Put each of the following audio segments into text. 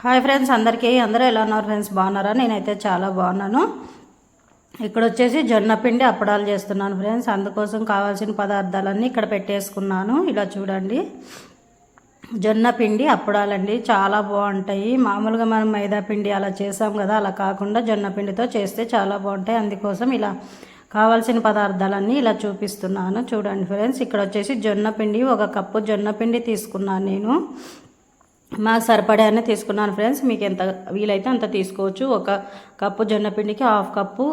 Hi friends అందరికీ. అందరూ ఎలా ఉన్నారు ఫ్రెండ్స్? బాగున్నారా? నేనైతే చాలా బాగున్నాను. ఇక్కడ వచ్చేసి జొన్న పిండి అప్పడాలు చేస్తున్నాను ఫ్రెండ్స్. అందుకోసం కావాల్సిన పదార్థాలన్నీ ఇక్కడ పెట్టేసుకున్నాను. ఇలా చూడండి. జొన్న పిండి అప్పడాలండి. చాలా బాగుంటాయి. మామూలుగా మనం మైదా పిండి అలా చేసాం కదా అలా కాకుండా జొన్న పిండితో చేస్తే చాలా బాగుంటాయి. అందుకోసం ఇలా కావాల్సిన పదార్థాలన్నీ ఇలా చూపిస్తున్నాను. చూడండి ఫ్రెండ్స్ ఇక్కడ వచ్చేసి జొన్న పిండి ఒక కప్పు జొన్న పిండి తీసుకున్నాను నేను. మాకు సరిపడానే తీసుకున్నాను ఫ్రెండ్స్. మీకు ఎంత వీలైతే అంత తీసుకోవచ్చు. ఒక కప్పు జొన్నపిండికి హాఫ్ కప్పు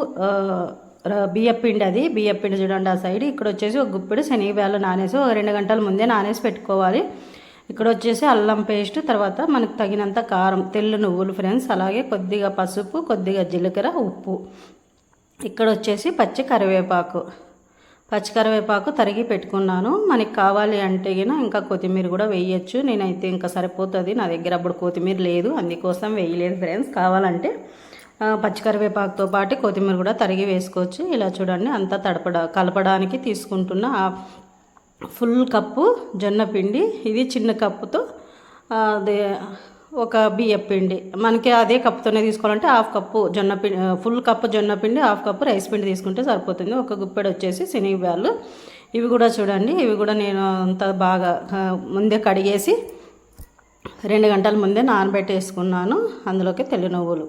బియ్యపిండి పిండి అది. బియ్యపిండి చూడండి ఆ సైడ్. ఇక్కడ వచ్చేసి ఒక గుప్పిడి శనగబ్యాలు నానేసి ఒక రెండు గంటల ముందే నానేసి పెట్టుకోవాలి. ఇక్కడ వచ్చేసి అల్లం పేస్ట్ తర్వాత మనకు తగినంత కారం తెల్లు నువ్వులు ఫ్రెండ్స్. అలాగే కొద్దిగా పసుపు కొద్దిగా జీలకర్ర ఉప్పు. ఇక్కడ వచ్చేసి పచ్చి కరివేపాకు. పచ్చికరివేపాకు తరిగి పెట్టుకున్నాను. మనకి కావాలి అంటే గిన ఇంకా కొత్తిమీర కూడా వేయచ్చు. నేనైతే ఇంకా సరిపోతుంది. నా దగ్గర అప్పుడు కొత్తిమీర లేదు. అందుకోసం వేయలేదు ఫ్రెండ్స్. కావాలంటే పచ్చికరివేపాకుతో పచ్చి పాటు కొత్తిమీర కూడా తరిగి వేసుకోవచ్చు. ఇలా చూడండి. అంతా తడపడ కలపడానికి తీసుకుంటున్న ఫుల్ కప్పు జొన్న పిండి. ఇది చిన్న కప్పుతో అదే ఒక బియ్యం పిండి. మనకి అదే కప్పుతోనే తీసుకోవాలంటే హాఫ్ కప్పు జొన్న పిండి ఫుల్ కప్పు జొన్న పిండి హాఫ్ కప్పు రైస్ పిండి తీసుకుంటే సరిపోతుంది. ఒక గుప్పెడు వచ్చేసి శనగబ్యాలు ఇవి కూడా చూడండి. ఇవి కూడా నేను అంత బాగా ముందే కడిగేసి రెండు గంటల ముందే నానబెట్టేసుకున్నాను. అందులోకి తెల్ల నువ్వులు.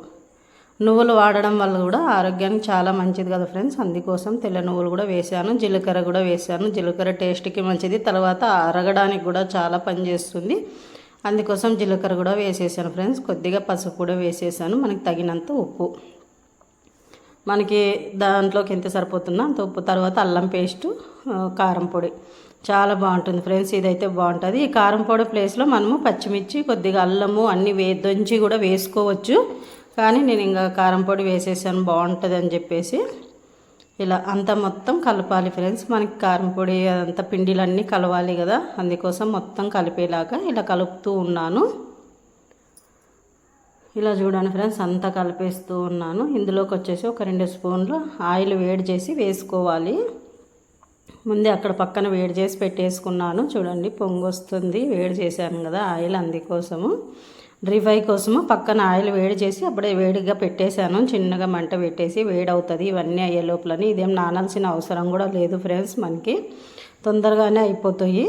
నువ్వులు వాడడం వల్ల కూడా ఆరోగ్యానికి చాలా మంచిది కదా ఫ్రెండ్స్. అందుకోసం తెల్ల నువ్వులు కూడా వేసాను జీలకర్ర కూడా వేసాను జీలకర్ర టేస్ట్కి మంచిది. తర్వాత అరగడానికి కూడా చాలా పనిచేస్తుంది అందుకోసం జీలకర్ర కూడా వేసేసాను ఫ్రెండ్స్. కొద్దిగా పసుపు కూడా వేసేసాను. మనకి తగినంత ఉప్పు. మనకి దాంట్లోకి ఎంత సరిపోతుందో అంత ఉప్పు. తర్వాత అల్లం పేస్టు కారం పొడి. చాలా బాగుంటుంది ఫ్రెండ్స్. ఇదైతే బాగుంటుంది. ఈ కారం పొడి ప్లేస్లో మనము పచ్చిమిర్చి కొద్దిగా అల్లము అన్నీ వే దొంచి కూడా వేసుకోవచ్చు. కానీ నేను ఇంకా కారం పొడి వేసేసాను. బాగుంటుంది అని చెప్పేసి. ఇలా అంతా మొత్తం కలపాలి ఫ్రెండ్స్ మనకి కారం పొడి అంతా పిండిలన్నీ కలవాలి కదా. అందుకోసం మొత్తం కలిపేలాగా ఇలా కలుపుతూ ఉన్నాను. ఇలా చూడండి ఫ్రెండ్స్ అంతా కలిపేస్తూ ఉన్నాను. ఇందులోకి వచ్చేసి ఒక రెండు స్పూన్లు ఆయిల్ వేడి చేసి వేసుకోవాలి. ముందే అక్కడ పక్కన వేడి చేసి పెట్టేసుకున్నాను. చూడండి పొంగు వస్తుంది వేడి చేశాను కదా ఆయిల్ అందుకోసము. డ్రిఫై కోసము పక్కన ఆయిల్ వేడి చేసి అప్పుడే వేడిగా పెట్టేశాను. చిన్నగా మంట పెట్టేసి వేడి అవుతుంది ఇవన్నీ అయ్యే లోపలని ఇదేం నానాల్సిన అవసరం కూడా లేదు ఫ్రెండ్స్ మనకి. తొందరగానే అయిపోతాయి.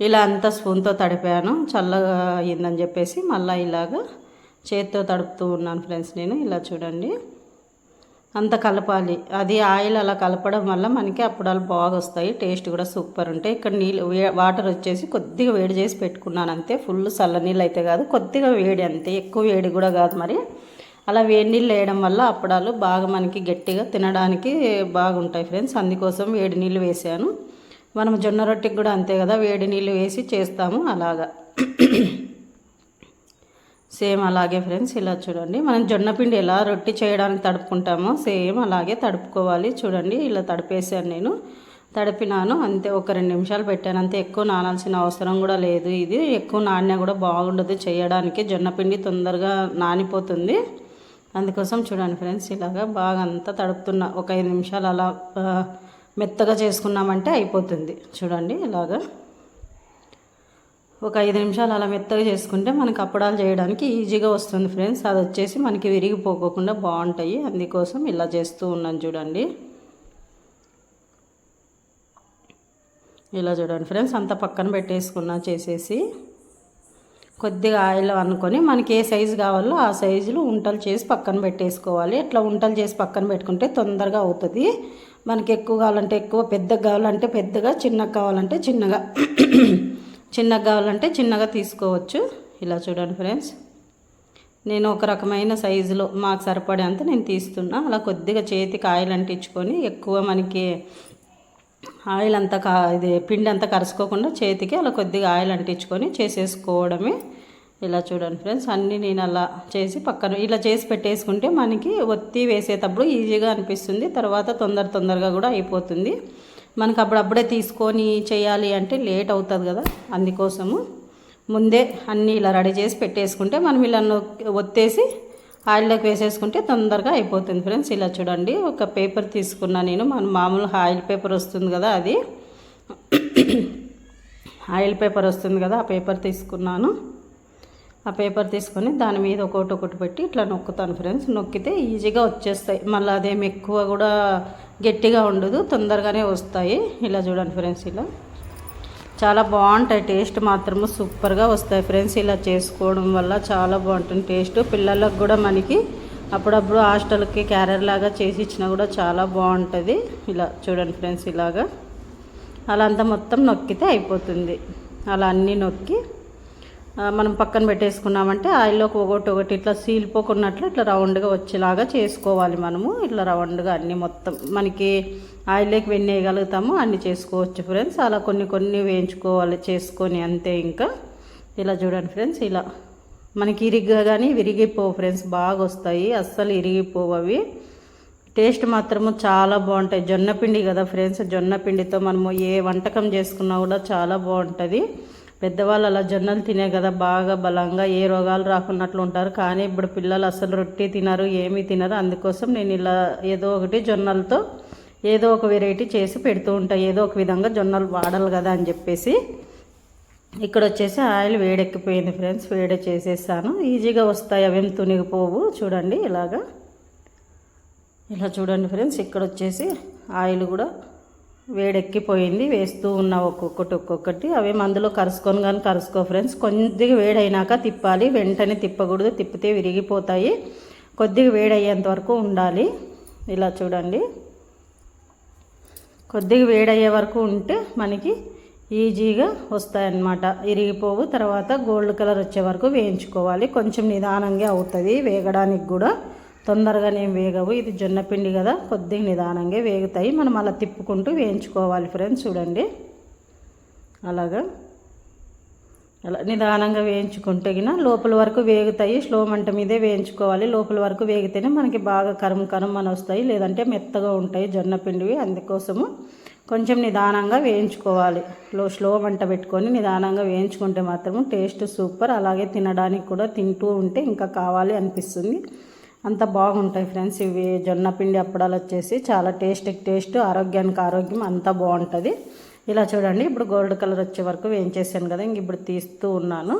ఇలా అంతా స్పూన్తో తడిపాను. చల్లగా అయిందని చెప్పేసి మళ్ళీ ఇలాగా చేత్తో తడుపుతూ ఉన్నాను ఫ్రెండ్స్ నేను. ఇలా చూడండి. అంత కలపాలి. అది ఆయిల్ అలా కలపడం వల్ల మనకి అప్పడాలు బాగా వస్తాయి టేస్ట్ కూడా సూపర్ ఉంటాయి. ఇక్కడ నీళ్ళు వే- వాటర్ వచ్చేసి కొద్దిగా వేడి చేసి పెట్టుకున్నాను అంతే. ఫుల్ చల్ల నీళ్ళు అయితే కాదు. కొద్దిగా వేడి అంతే. ఎక్కువ వేడి కూడా కాదు మరి. అలా వేడి నీళ్ళు వేయడం వల్ల అప్పడాలు బాగా మనకి గట్టిగా తినడానికి బాగుంటాయి ఫ్రెండ్స్. అందుకోసం వేడి నీళ్ళు వేసాను. మనం జొన్న రొట్టెకి కూడా అంతే కదా. వేడి నీళ్ళు వేసి చేస్తాము అలాగా. సేమ్ అలాగే ఫ్రెండ్స్ ఇలా చూడండి. మనం జొన్నపిండి ఎలా రొట్టి చేయడానికి తడుపుకుంటామో సేమ్ అలాగే తడుపుకోవాలి. చూడండి ఇలా తడిపేసాను నేను. తడిపినాను అంతే ఒక రెండు నిమిషాలు పెట్టాను. అంతే ఎక్కువ నానాల్సిన అవసరం కూడా లేదు ఇది. ఎక్కువ నాణ్య కూడా బాగుండదు చేయడానికి. జొన్నపిండి తొందరగా నానిపోతుంది. అందుకోసం చూడండి ఫ్రెండ్స్ ఇలాగా బాగా అంతా తడుపుతున్నా. ఒక ఐదు నిమిషాలు అలా మెత్తగా చేసుకున్నామంటే అయిపోతుంది. చూడండి ఇలాగా. ఒక ఐదు నిమిషాలు అలా మెత్తగా చేసుకుంటే మనకి అప్పడాలు చేయడానికి ఈజీగా వస్తుంది ఫ్రెండ్స్. అది వచ్చేసి మనకి విరిగిపోకోకుండా బాగుంటాయి. అందుకోసం ఇలా చేస్తూ ఉన్నాను చూడండి. ఇలా చూడండి ఫ్రెండ్స్ అంతా పక్కన పెట్టేసుకున్నా చేసేసి కొద్దిగా ఆయిల్ అనుకొని మనకి ఏ సైజు కావాలో ఆ సైజులో ఉంటలు చేసి పక్కన పెట్టేసుకోవాలి. ఇట్లా ఉంటలు చేసి పక్కన పెట్టుకుంటే తొందరగా అవుతుంది. మనకి ఎక్కువ కావాలంటే ఎక్కువ పెద్దగా కావాలంటే పెద్దగా చిన్నగా కావాలంటే చిన్నగా. చిన్నగా కావాలంటే చిన్నగా తీసుకోవచ్చు. ఇలా చూడండి ఫ్రెండ్స్. నేను ఒక రకమైన సైజులో మాకు సరిపడేంత నేను తీస్తున్నా. అలా కొద్దిగా చేతికి ఆయిల్ అంటించుకొని ఎక్కువ మనకి ఆయిల్ అంతా కా ఇది పిండి అంతా కరుసుకోకుండా చేతికి అలా కొద్దిగా ఆయిల్ అంటించుకొని చేసేసుకోవడమే. ఇలా చూడండి ఫ్రెండ్స్. అన్నీ నేను అలా చేసి పక్కన ఇలా చేసి పెట్టేసుకుంటే మనకి ఒత్తి వేసేటప్పుడు ఈజీగా అనిపిస్తుంది. తర్వాత తొందర తొందరగా కూడా అయిపోతుంది. మనకి అప్పుడప్పుడే తీసుకొని చేయాలి అంటే లేట్ అవుతుంది కదా అందుకోసము ముందే అన్నీ ఇలా రెడీ చేసి పెట్టేసుకుంటే మనం ఇలా ఒత్తేసి ఆయిల్లోకి వేసేసుకుంటే తొందరగా అయిపోతుంది ఫ్రెండ్స్. ఇలా చూడండి ఒక పేపర్ తీసుకున్నా నేను మన మామూలు ఆయిల్ పేపర్ వస్తుంది కదా అది. ఆయిల్ పేపర్ వస్తుంది కదా ఆ పేపర్ తీసుకున్నాను. ఆ పేపర్ తీసుకొని దాని మీద ఒకటి ఒకటి పెట్టి ఇట్లా నొక్కుతాను ఫ్రెండ్స్. నొక్కితే ఈజీగా వచ్చేస్తాయి. మళ్ళీ అదేమి ఎక్కువ కూడా గట్టిగా ఉండదు తొందరగానే వస్తాయి. ఇలా చూడండి ఫ్రెండ్స్ ఇలా. చాలా బాగుంటాయి. టేస్ట్ మాత్రము సూపర్గా వస్తాయి ఫ్రెండ్స్. ఇలా చేసుకోవడం వల్ల చాలా బాగుంటుంది టేస్ట్. పిల్లలకు కూడా మనకి అప్పుడప్పుడు హాస్టల్కి క్యారియర్ లాగా చేసి ఇచ్చినా కూడా చాలా బాగుంటుంది. ఇలా చూడండి ఫ్రెండ్స్ ఇలాగా. అలా అంతా మొత్తం నొక్కితే అయిపోతుంది. అలా అన్నీ నొక్కి మనం పక్కన పెట్టేసుకున్నామంటే ఆయిల్లోకి ఒకటి ఒకటి ఇట్లా సీలిపోకున్నట్లు ఇట్లా రౌండ్గా వచ్చేలాగా చేసుకోవాలి మనము. ఇట్లా రౌండ్గా అన్నీ మొత్తం మనకి ఆయిల్లోకి వెన్ని అన్ని చేసుకోవచ్చు ఫ్రెండ్స్. అలా కొన్ని కొన్ని వేయించుకోవాలి చేసుకొని అంతే ఇంకా. ఇలా చూడండి ఫ్రెండ్స్ ఇలా. మనకి ఇరిగ్గా కానీ విరిగిపోవు ఫ్రెండ్స్ బాగా వస్తాయి అస్సలు ఇరిగిపోవు అవి. టేస్ట్ మాత్రము చాలా బాగుంటాయి. జొన్నపిండి కదా ఫ్రెండ్స్ జొన్నపిండితో మనము ఏ వంటకం చేసుకున్నా కూడా చాలా బాగుంటుంది. పెద్దవాళ్ళు అలా జొన్నలు తినే కదా బాగా బలంగా ఏ రోగాలు రాకున్నట్లు ఉంటారు. కానీ ఇప్పుడు పిల్లలు అసలు రొట్టి తినరు ఏమీ తినరు. అందుకోసం నేను ఇలా ఏదో ఒకటి జొన్నలతో ఏదో ఒక వెరైటీ చేసి పెడుతూ ఉంటాను ఏదో ఒక విధంగా జొన్నలు వాడాలి కదా అని చెప్పేసి. ఇక్కడ వచ్చేసి ఆయిల్ వేడెక్కిపోయింది ఫ్రెండ్స్. వేడి చేసేసాను. ఈజీగా వస్తాయి. అవేం తునిగిపోవు. చూడండి ఇలాగా. ఇలా చూడండి ఫ్రెండ్స్. ఇక్కడ వచ్చేసి ఆయిల్ కూడా వేడెక్కిపోయింది. వేస్తూ ఉన్నా ఒక్కొక్కటి ఒక్కొక్కటి అవి మందులో కరుసుకొని కానీ కరుసుకో ఫ్రెండ్స్. కొద్దిగా వేడైనాక తిప్పాలి. వెంటనే తిప్పకూడదు. తిప్పితే విరిగిపోతాయి. కొద్దిగా వేడయ్యేంత వరకు ఉండాలి. ఇలా చూడండి. కొద్దిగా వేడయ్యే వరకు ఉంటే మనకి ఈజీగా వస్తాయన్నమాట. ఇరిగిపోవు తర్వాత గోల్డ్ కలర్ వచ్చే వరకు వేయించుకోవాలి. కొంచెం నిదానంగా అవుతుంది. వేగడానికి కూడా. తొందరగానే ఏం వేగవు. ఇది జొన్నపిండి కదా కొద్దిగా నిదానంగా వేగుతాయి. మనం అలా తిప్పుకుంటూ వేయించుకోవాలి ఫ్రెండ్స్ చూడండి. అలాగా. అలా నిదానంగా వేయించుకుంటే గిన లోపల వరకు వేగుతాయి. స్లో మంట మీదే వేయించుకోవాలి. లోపల వరకు వేగితేనే మనకి బాగా కరం కరం అని వస్తాయి. లేదంటే మెత్తగా ఉంటాయి జొన్న పిండివి. అందుకోసము కొంచెం నిదానంగా వేయించుకోవాలి. లో స్లో మంట పెట్టుకొని నిదానంగా వేయించుకుంటే మాత్రం టేస్ట్ సూపర్. అలాగే తినడానికి కూడా తింటూ ఉంటే ఇంకా కావాలి అనిపిస్తుంది. అంత బాగుంటాయి ఫ్రెండ్స్. ఇవి జొన్న పిండి అప్పడాలు వచ్చేసి చాలా టేస్ట్కి టేస్ట్ ఆరోగ్యానికి ఆరోగ్యం అంతా బాగుంటుంది. ఇలా చూడండి ఇప్పుడు గోల్డ్ కలర్ వచ్చే వరకు వేయించేసాను కదా ఇంక ఇప్పుడు తీస్తూ ఉన్నాను.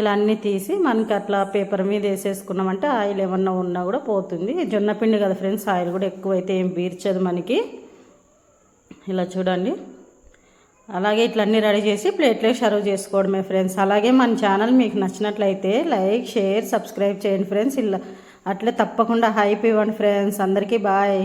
ఇలా అన్నీ తీసి మనకి అట్లా పేపర్ మీద వేసేసుకున్నామంటే ఆయిల్ ఏమన్నా ఉన్నా కూడా పోతుంది. జొన్న పిండి కదా ఫ్రెండ్స్ ఆయిల్ కూడా ఎక్కువైతే ఏం పీర్చదు మనకి. ఇలా చూడండి. అలాగే ఇట్లన్నీ రెడీ చేసి ప్లేట్లో సర్వ్ చేసుకోవడమే ఫ్రెండ్స్. అలాగే మన ఛానల్ మీకు నచ్చినట్లయితే లైక్ షేర్ సబ్స్క్రైబ్ చేయండి ఫ్రెండ్స్. ఇలా అట్లే తప్పకుండా హైప్ ఇవ్వండి ఫ్రెండ్స్. అందరికీ బాయ్.